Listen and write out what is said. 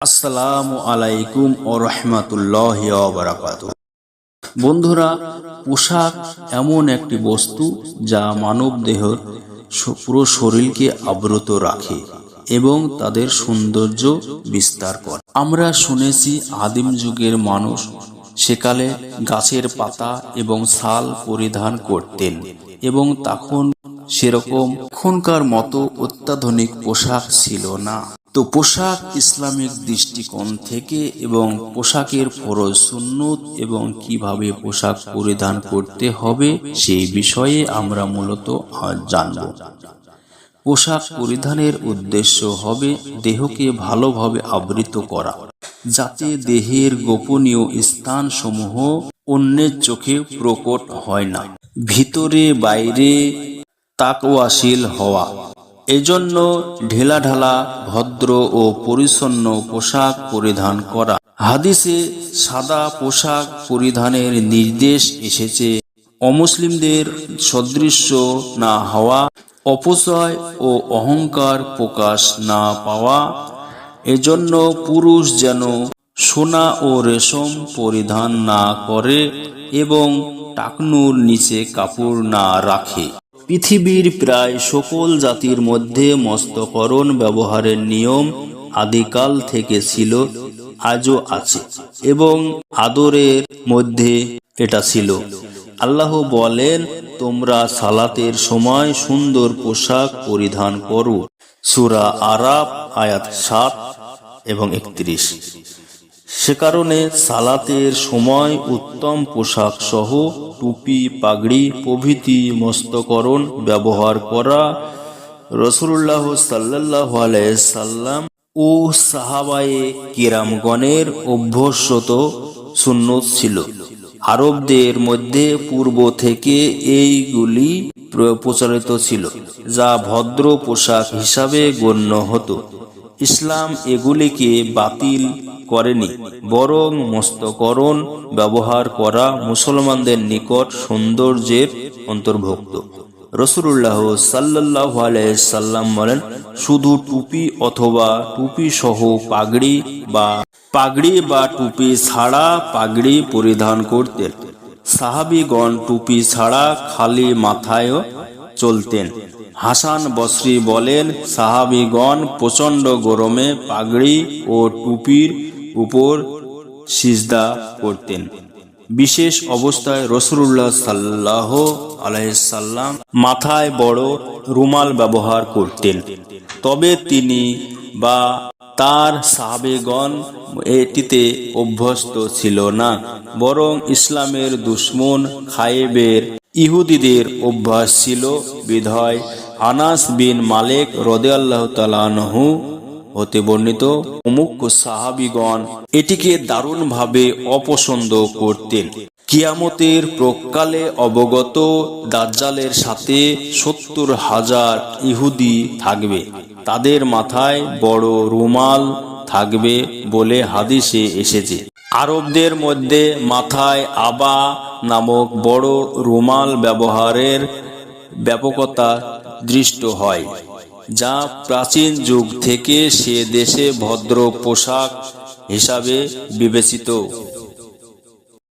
আসসালামু আলাইকুম ও রহমতুল্লাহ বন্ধুরা, পোশাক এমন একটি বস্তু যা মানব দেহের পুরো শরীরকে আবৃত রাখে এবং তাদের সৌন্দর্য বিস্তার করে। আমরা শুনেছি আদিম যুগের মানুষ সেকালে গাছের পাতা এবং শাল পরিধান করতেন এবং তখন সেরকম এখনকার মতো অত্যাধুনিক পোশাক ছিল না। তো পোশাক ইসলামিক দৃষ্টিকোণ থেকে এবং পোশাকের ফরজ সুন্নত এবং কীভাবে পোশাক পরিধান করতে হবে সেই বিষয়ে আমরা মূলত জানব। পোশাক পরিধানের উদ্দেশ্য হবে দেহকে ভালোভাবে আবৃত করা, যাতে দেহের গোপনীয় স্থানসমূহ অন্যের চোখে প্রকট হয় না। ভিতরে বাইরে তাকওয়াশীল হওয়া এজন্য ঢেলাঢালা, ভদ্র ও পরিচ্ছন্ন পোশাক পরিধান করা। হাদিসে সাদা পোশাক পরিধানের নির্দেশ এসেছে, অমুসলিমদের সদৃশ্য না হওয়া, অপচয় ও অহংকার প্রকাশ না পাওয়া। এজন্য পুরুষ যেন সোনা ও রেশম পরিধান না করে এবং টাকনুর নিচে কাপড় না রাখে। পৃথিবীর প্রায় সকল জাতির মধ্যে মস্তকরণ ব্যবহারের নিয়ম আদিকাল থেকে ছিল, আজও আছে এবং আদরের মধ্যে এটা ছিল। আল্লাহ বলেন, তোমরা সালাতের সময় সুন্দর পোশাক পরিধান করো। সুরা আরাব আয়াত সাত এবং একত্রিশ। সে কারণে সালাতের সময় উত্তম পোশাক সহ টুপি, পাগড়ি, প্রভৃতি মস্তকরণ ব্যবহার করা রসুল্লাহ সাল্লাহ সাল্লাম ও সাহাবায়ে কিরামগণের অভ্যস্যত সুন্নত ছিল। আরবদের মধ্যে পূর্ব থেকে এইগুলি প্র- প্রচলিত ছিল, যা ভদ্র পোশাক হিসাবে গণ্য হতো। ইসলাম এগুলিকে বাতিল করেনি, বরং মস্তকরণ ব্যবহার করা মুসলমানদের নিকট সৌন্দর্যের অন্তর্ভুক্ত। রসুল্লাহ সাল্লাহ সাল্লাম বলেন, শুধু টুপি অথবা টুপি সহ পাগড়ি বা পাগড়ি বা টুপি ছাড়া পাগড়ি পরিধান করতেন। সাহাবিগণ টুপি ছাড়া খালি মাথায়ও চলতেন। হাসান বসরি বলেন, সাহাবিগণ প্রচণ্ড গরমে পাগড়ি ও টুপির উপর সিজদা করতেন। বিশেষ অবস্থায় রসুল্লাহ সাল্লাহ আলাইসাল্লাম মাথায় বড় রুমাল ব্যবহার করতেন। তবে তিনি বা তার সাহাবেগণ এটিতে অভ্যস্ত ছিল না, বরং ইসলামের দুশ্মন খায়েবের ইহুদিদের অভ্যাস ছিল। বিধয় আনাস বিন মালিক রদে আল্লাহ তালানহু হতে বর্ণিত অমুক সাহাবিগণ এটিকে দারুণভাবে অপছন্দ করতেন। কিয়ামতের প্রকালে অবগত দাজ্জালের সাথে সত্তর হাজার ইহুদি থাকবে। তাদের মাথায় বড় রুমাল থাকবে বলে হাদিসে এসেছে। আরবদের মধ্যে মাথায় আবা নামক বড় রুমাল ব্যবহারের ব্যাপকতা দৃষ্ট হয়। যা প্রাচীন যুগ থেকে সে দেশে ভদ্র পোশাক হিসাবে বিবেচিত।